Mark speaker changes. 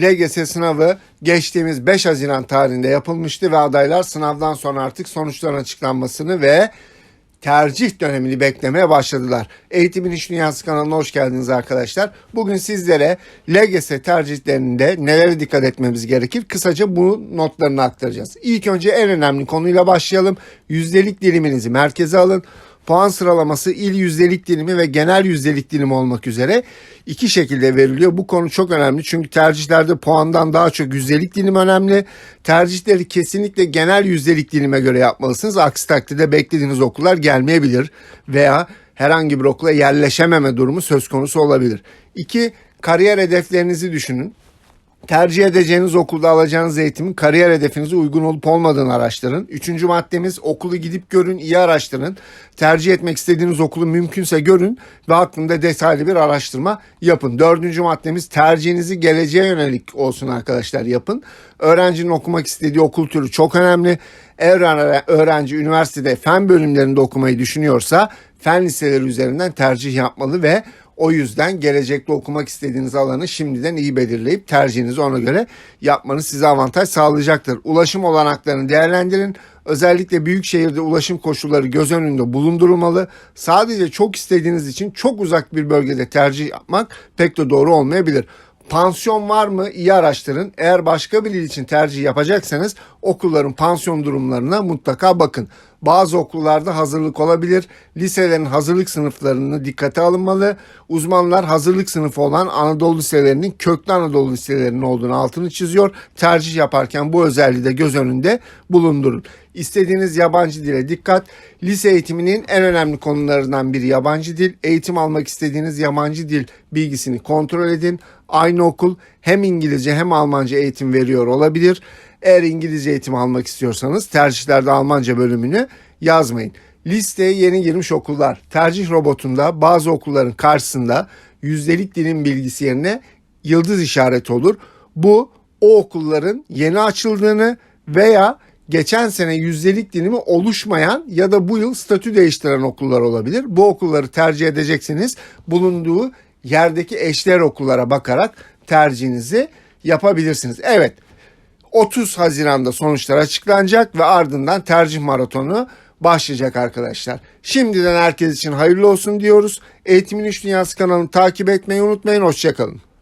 Speaker 1: LGS sınavı geçtiğimiz 5 Haziran tarihinde yapılmıştı ve adaylar sınavdan sonra artık sonuçların açıklanmasını ve tercih dönemini beklemeye başladılar. Eğitimin İş Dünyası kanalına hoş geldiniz arkadaşlar. Bugün sizlere LGS tercihlerinde nelere dikkat etmemiz gerekir? Kısaca bu notlarını aktaracağız. İlk önce en önemli konuyla başlayalım. Yüzdelik diliminizi merkeze alın. Puan sıralaması il yüzdelik dilimi ve genel yüzdelik dilimi olmak üzere iki şekilde veriliyor. Bu konu çok önemli çünkü tercihlerde puandan daha çok yüzdelik dilim önemli. Tercihleri kesinlikle genel yüzdelik dilime göre yapmalısınız. Aksi takdirde beklediğiniz okullar gelmeyebilir veya herhangi bir okula yerleşememe durumu söz konusu olabilir. İki, kariyer hedeflerinizi düşünün. Tercih edeceğiniz okulda alacağınız eğitimin kariyer hedefinize uygun olup olmadığını araştırın. Üçüncü maddemiz okulu gidip görün, iyi araştırın. Tercih etmek istediğiniz okulu mümkünse görün ve hakkında detaylı bir araştırma yapın. Dördüncü maddemiz tercihinizi geleceğe yönelik olsun arkadaşlar yapın. Öğrencinin okumak istediği okul türü çok önemli. Eğer öğrenci üniversitede fen bölümlerinde okumayı düşünüyorsa fen liseleri üzerinden tercih yapmalı ve o yüzden gelecekte okumak istediğiniz alanı şimdiden iyi belirleyip tercihinizi ona göre yapmanız size avantaj sağlayacaktır. Ulaşım olanaklarını değerlendirin. Özellikle büyük şehirde ulaşım koşulları göz önünde bulundurulmalı. Sadece çok istediğiniz için çok uzak bir bölgede tercih yapmak pek de doğru olmayabilir. Pansiyon var mı? İyi araştırın. Eğer başka bir il için tercih yapacaksanız okulların pansiyon durumlarına mutlaka bakın. Bazı okullarda hazırlık olabilir. Liselerin hazırlık sınıflarını dikkate alınmalı. Uzmanlar hazırlık sınıfı olan Anadolu liselerinin köklü Anadolu liselerinin olduğunu altını çiziyor. Tercih yaparken bu özelliği de göz önünde bulundurun. İstediğiniz yabancı dile dikkat. Lise eğitiminin en önemli konularından biri yabancı dil. Eğitim almak istediğiniz yabancı dil bilgisini kontrol edin. Aynı okul hem İngilizce hem Almanca eğitim veriyor olabilir. Eğer İngilizce eğitim almak istiyorsanız tercihlerde Almanca bölümünü yazmayın. Listeye yeni girmiş okullar. Tercih robotunda bazı okulların karşısında yüzdelik dilim bilgisi yerine yıldız işareti olur. Bu o okulların yeni açıldığını veya geçen sene yüzdelik dilimi oluşmayan ya da bu yıl statü değiştiren okullar olabilir. Bu okulları tercih edeceksiniz. Bulunduğu yerdeki eşler okullara bakarak tercihinizi yapabilirsiniz. Evet 30 Haziran'da sonuçlar açıklanacak ve ardından tercih maratonu başlayacak arkadaşlar. Şimdiden herkes için hayırlı olsun diyoruz. Eğitimin İş Dünyası kanalını takip etmeyi unutmayın. Hoşçakalın.